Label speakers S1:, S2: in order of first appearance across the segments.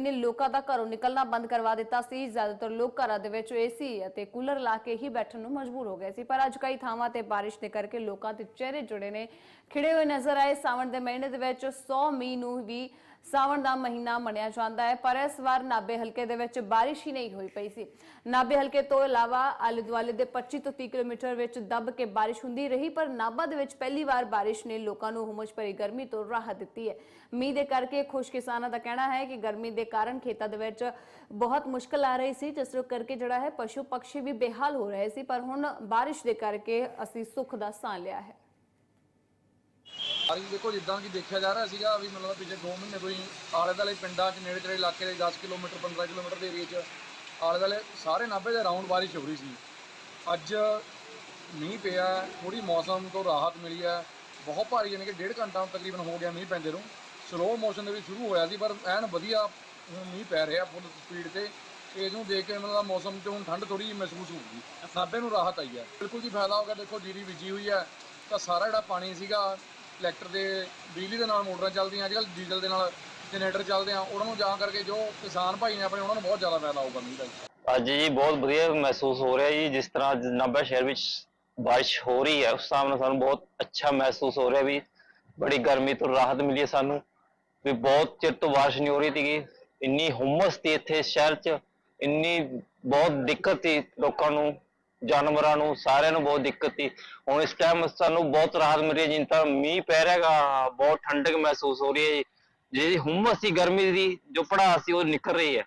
S1: ਗਰਮੀ ਨੇ ਲੋਕਾਂ ਦਾ ਘਰੋਂ ਨਿਕਲਣਾ ਬੰਦ ਕਰਵਾ ਦਿੱਤਾ ਸੀ। ਜ਼ਿਆਦਾਤਰ ਲੋਕ ਘਰਾਂ ਦੇ ਵਿੱਚ ਏਸੀ ਅਤੇ ਕੂਲਰ ਲਾ ਕੇ ਹੀ ਬੈਠਣ ਨੂੰ ਮਜਬੂਰ ਹੋ ਗਏ ਸੀ। ਪਰ ਅੱਜ ਕਈ ਥਾਵਾਂ ਤੇ ਬਾਰਿਸ਼ ਦੇ ਕਰਕੇ ਲੋਕਾਂ ਦੇ ਚਿਹਰੇ ਜੁੜੇ ਨੇ। ਖਿੜੇ ਹੋਏ ਨਜ਼ਰ ਆਏ। ਸਾਵਣ ਦੇ ਮਹੀਨੇ ਦੇ ਵਿੱਚ 100 ਮੀ ਨੂੰ ਵੀ ਸਾਵਣ ਦਾ ਮਹੀਨਾ ਮੰਨਿਆ ਜਾਂਦਾ ਹੈ, ਪਰ ਇਸ ਵਾਰ ਨਾਬੇ ਹਲਕੇ ਦੇ ਵਿੱਚ ਬਾਰਿਸ਼ ਹੀ ਨਹੀਂ ਹੋਈ ਪਈ ਸੀ। ਨਾਬੇ ਹਲਕੇ ਤੋਂ ਇਲਾਵਾ ਆਲੇ ਦੁਆਲੇ ਦੇ 25 ਤੋਂ 30 ਕਿਲੋਮੀਟਰ ਵਿੱਚ ਦੱਬ ਕੇ ਬਾਰਿਸ਼ ਹੁੰਦੀ ਰਹੀ, ਪਰ ਨਾਭਾ ਦੇ ਵਿੱਚ ਪਹਿਲੀ ਵਾਰ ਬਾਰਿਸ਼ ਨੇ ਲੋਕਾਂ ਨੂੰ ਹੁਮਸ ਭਰੀ ਗਰਮੀ ਤੋਂ ਰਾਹਤ ਦਿੱਤੀ ਹੈ। ਮੀਂਹ ਦੇ ਕਰਕੇ ਖੁਸ਼ ਕਿਸਾਨਾਂ ਦਾ ਕਹਿਣਾ ਹੈ ਕਿ ਗਰਮੀ ਦੇ ਕਾਰਨ ਖੇਤਾਂ ਦੇ ਵਿੱਚ ਬਹੁਤ ਮੁਸ਼ਕਲ ਆ ਰਹੀ ਸੀ, ਜਿਸ ਕਰਕੇ ਜਿਹੜਾ ਹੈ ਪਸ਼ੂ ਪੰਛੀ ਵੀ ਬੇਹਾਲ ਹੋ ਰਹੇ ਸੀ, ਪਰ ਹੁਣ ਬਾਰਿਸ਼ ਦੇ ਕਰਕੇ ਅਸੀਂ ਸੁੱਖ ਦਾ ਸਾਹ ਲਿਆ ਹੈ।
S2: ਬਾਰਿਸ਼ ਦੇਖੋ ਜਿੱਦਾਂ ਕਿ ਦੇਖਿਆ ਜਾ ਰਿਹਾ ਸੀਗਾ ਵੀ ਮਤਲਬ ਪਿਛਲੇ 2 ਮਹੀਨੇ ਤੋਂ ਹੀ ਆਲੇ ਦੁਆਲੇ ਪਿੰਡਾਂ 'ਚ, ਨੇੜੇ ਤੇੜੇ ਇਲਾਕੇ ਦੇ 10 ਕਿਲੋਮੀਟਰ 15 ਕਿਲੋਮੀਟਰ ਦੇ ਏਰੀਏ 'ਚ ਆਲੇ ਦੁਆਲੇ ਸਾਰੇ ਨਾਭੇ ਦੇ ਰਾਉਂਡ ਬਾਰਿਸ਼ ਹੋ ਰਹੀ ਸੀ। ਅੱਜ ਮੀਂਹ ਪਿਆ ਥੋੜੀ ਮੌਸਮ ਤੋਂ ਰਾਹਤ ਮਿਲੀ ਹੈ। ਬਹੁਤ ਭਾਰੀ ਯਾਨੀ ਕਿ ਡੇਢ ਘੰਟਾ ਤਕਰੀਬਨ ਹੋ ਗਿਆ ਮੀਂਹ ਪੈਂਦੇ ਨੂੰ। ਸਲੋ ਮੋਸ਼ਨ ਦੇ ਵਿੱਚ ਸ਼ੁਰੂ ਹੋਇਆ ਸੀ, ਪਰ ਐਨ ਵਧੀਆ ਹੁਣ ਮੀਂਹ ਪੈ ਰਿਹਾ ਫੁੱਲ ਸਪੀਡ ਤੇ। ਤੇ ਇਹਨੂੰ ਦੇਖ ਕੇ ਮਤਲਬ ਮੌਸਮ 'ਚ ਹੁਣ ਠੰਡ ਥੋੜੀ ਜਿਹੀ ਮਹਿਸੂਸ ਹੋਊਗੀ। ਨਾਭੇ ਨੂੰ ਰਾਹਤ ਆਈ ਹੈ। ਬਿਲਕੁਲ ਜੀ ਫਾਇਦਾ ਹੋ ਗਿਆ, ਦੇਖੋ ਜੀਰੀ ਬੀਜੀ ਹੋਈ ਹੈ, ਤਾਂ ਸਾਰਾ ਜਿਹੜਾ ਪਾਣੀ ਸੀਗਾ ਇਲੈਕਟਰ ਦੇ ਬਿਜਲੀ ਦੇ ਨਾਲ ਮੋਟਰਾਂ ਚੱਲਦੀਆਂ ਅੱਜਕੱਲ ਡੀਜ਼ਲ ਦੇ ਨਾਲ ਜਨਰੇਟਰ ਚੱਲਦੇ ਆ, ਉਹਨਾਂ ਨੂੰ ਜਾ ਕਰਕੇ ਜੋ ਕਿਸਾਨ ਭਾਈ ਨੇ ਆਪਣੇ ਉਹਨਾਂ ਨੂੰ ਬਹੁਤ ਜ਼ਿਆਦਾ ਫਾਇਦਾ ਹੋਊਗਾ ਮੀਂਹ ਦਾ
S3: ਅੱਜ ਜੀ ਬਹੁਤ ਵਧੀਆ ਮਹਿਸੂਸ ਹੋ ਰਿਹਾ ਜੀ, ਜਿਸ ਤਰ੍ਹਾਂ ਨਾਭਾ ਸ਼ਹਿਰ ਵਿੱਚ ਬਾਰਿਸ਼ ਹੋ ਰਹੀ ਹੈ, ਉਸ ਹਿਸਾਬ ਸਾਨੂੰ ਬਹੁਤ ਅੱਛਾ ਮਹਿਸੂਸ ਹੋ ਰਿਹਾ ਵੀ ਬੜੀ ਗਰਮੀ ਤੋਂ ਰਾਹਤ ਮਿਲੀ ਹੈ ਸਾਨੂੰ, ਵੀ ਬਹੁਤ ਚਿਰ ਤੋਂ ਬਾਰਿਸ਼ ਨਹੀਂ ਹੋ ਰਹੀ ਸੀਗੀ, ਇੰਨੀ ਹੁਮਸ ਸੀ ਇੱਥੇ ਸ਼ਹਿਰ 'ਚ, ਇੰਨੀ ਬਹੁਤ ਦਿੱਕਤ ਸੀ ਲੋਕਾਂ ਨੂੰ ਜਾਨਵਰਾਂ ਨੂੰ, ਸਾਰਿਆਂ ਨੂੰ ਬਹੁਤ ਦਿੱਕਤ ਸੀ। ਹੁਣ ਇਸ ਟਾਈਮ ਸਾਨੂੰ ਬਹੁਤ ਰਾਹਤ ਮਿਲ ਰਹੀ ਹੈ ਜਿੰਨ ਤਾਂ ਮੀਂਹ ਪੈ ਰਿਹਾਗਾ ਬਹੁਤ ਠੰਡਕ ਮਹਿਸੂਸ ਹੋ ਰਹੀ ਹੈ ਜੀ। ਜਿਹੜੀ ਹੁਮਸ ਸੀ ਗਰਮੀ ਦੀ, ਜੋ ਪੜਾਸ ਸੀ, ਉਹ ਨਿਕਲ ਰਹੀ ਹੈ।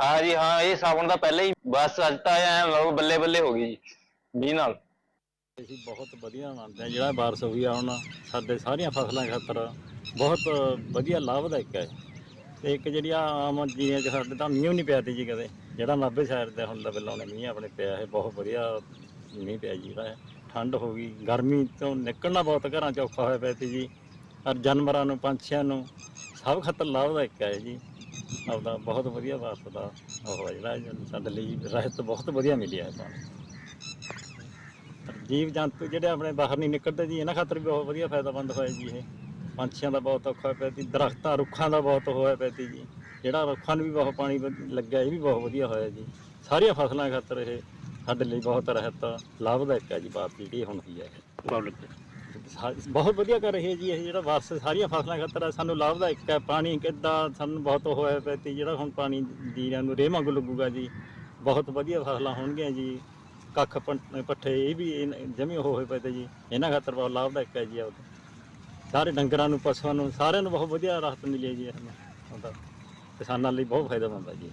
S3: ਹਾਂ ਜੀ, ਹਾਂ, ਇਹ ਸਾਵਣ ਦਾ ਪਹਿਲਾਂ ਹੀ ਬਸ ਅੱਜ ਤਾਂ ਐ ਲਓ ਬੱਲੇ ਬੱਲੇ ਹੋ ਗਈ ਜੀ, ਮੀਂਹ ਨਾਲ।
S4: ਅਸੀਂ ਬਹੁਤ ਵਧੀਆ ਮੰਨਦੇ ਹਾਂ, ਜਿਹੜਾ ਬਾਰਿਸ਼ ਹੋਈ ਆ ਹੁਣ, ਸਾਡੇ ਸਾਰੀਆਂ ਫਸਲਾਂ ਖਾਤਰ ਬਹੁਤ ਵਧੀਆ ਲਾਭਦਾਇਕ ਹੈ। ਤੇ ਇੱਕ ਜਿਹੜੀ ਆਮ ਜੀਆਂ ਚ ਸਾਡੇ ਤਾਂ ਮੀਂਹ ਨਹੀਂ ਪਿਆ ਤੀ ਜੀ ਕਦੇ। ਜਿਹੜਾ ਨਾਭੇ ਸ਼ਹਿਰ ਦੇ ਹੁਣ ਲਵੇ ਲਾਉਣੇ ਮੀਂਹ ਆਪਣੇ ਪਿਆ ਹੈ ਬਹੁਤ ਵਧੀਆ ਮੀਂਹ ਪਿਆ ਜੀ ਜਿਹੜਾ। ਠੰਡ ਹੋ ਗਈ, ਗਰਮੀ ਤੋਂ ਨਿਕਲਣਾ ਬਹੁਤ ਘਰਾਂ ਚ ਔਖਾ ਹੋਇਆ ਪਿਆ ਤੀ ਜੀ। ਔਰ ਜਾਨਵਰਾਂ ਨੂੰ, ਪੰਛੀਆਂ ਨੂੰ ਸਭ ਖਾਤਰ ਲਾਭਦਾਇਕ ਹੈ ਜੀ। ਆਪਦਾ ਬਹੁਤ ਵਧੀਆ ਬਾਰਿਸ਼ ਦਾ ਉਹ ਜਿਹੜਾ, ਸਾਡੇ ਲਈ ਰਹਿਤ ਬਹੁਤ ਵਧੀਆ ਮਿਲਿਆ ਹੈ ਪਾਣੀ ਜੀਵ ਜੰਤੂ ਜਿਹੜੇ ਆਪਣੇ ਬਾਹਰ ਨਹੀਂ ਨਿਕਲਦੇ ਜੀ, ਇਹਨਾਂ ਖਾਤਰ ਵੀ ਬਹੁਤ ਵਧੀਆ ਫਾਇਦਾਮੰਦ ਹੋਇਆ ਜੀ ਇਹ। ਪੰਛੀਆਂ ਦਾ ਬਹੁਤ ਔਖਾ ਹੋਇਆ ਪਿਆ ਸੀ ਦਰਖਤਾਂ ਰੁੱਖਾਂ ਦਾ ਬਹੁਤ ਹੋਇਆ ਪਿਆ ਸੀ ਜੀ। ਜਿਹੜਾ ਰੁੱਖਾਂ ਨੂੰ ਵੀ ਬਹੁਤ ਪਾਣੀ ਲੱਗਿਆ ਇਹ ਵੀ ਬਹੁਤ ਵਧੀਆ ਹੋਇਆ ਜੀ। ਸਾਰੀਆਂ ਫਸਲਾਂ ਖਾਤਰ ਇਹ ਸਾਡੇ ਲਈ ਬਹੁਤ ਰਹਿਤ ਲਾਭਦਾਇਕ ਹੈ ਜੀ ਬਾਤ ਜਿਹੜੀ ਹੁਣ ਹੋਈ ਹੈ। ਪਬਲਿਕ ਬਹੁਤ ਵਧੀਆ ਕਰ ਰਹੀ ਹੈ ਜੀ ਇਹ ਜਿਹੜਾ ਵਾਰਸ ਸਾਰੀਆਂ ਫਸਲਾਂ ਖਾਤਰ ਸਾਨੂੰ ਲਾਭਦਾਇਕ ਹੈ। ਪਾਣੀ ਕਿੱਦਾਂ ਸਾਨੂੰ ਬਹੁਤ ਹੋਇਆ ਪਿਆ ਸੀ ਜਿਹੜਾ ਹੁਣ ਪਾਣੀ ਜੀਰਿਆਂ ਨੂੰ ਰੇਹ ਵਾਂਗੂ ਲੱਗੂਗਾ ਜੀ। ਬਹੁਤ ਵਧੀਆ ਫਸਲਾਂ ਹੋਣਗੀਆਂ ਜੀ। ਕੱਖ ਪੱਠੇ ਇਹ ਵੀ ਜਮੀ ਹੋਏ ਪਏ ਤੇ ਜੀ। ਇਹਨਾਂ ਖਾਤਰ ਬਹੁਤ ਲਾਭਦਾਇਕ ਹੈ ਜੀ ਉਹ ਸਾਰੇ ਡੰਗਰਾਂ ਨੂੰ, ਪਸ਼ੂਆਂ ਨੂੰ, ਸਾਰਿਆਂ ਨੂੰ ਬਹੁਤ ਵਧੀਆ ਰਾਹਤ ਮਿਲੀ ਹੈ ਜੀ ਇਹਨਾਂ ਉਹਦਾ ਕਿਸਾਨਾਂ ਲਈ ਬਹੁਤ ਫਾਇਦਾਮੰਦ ਹੈ ਜੀ।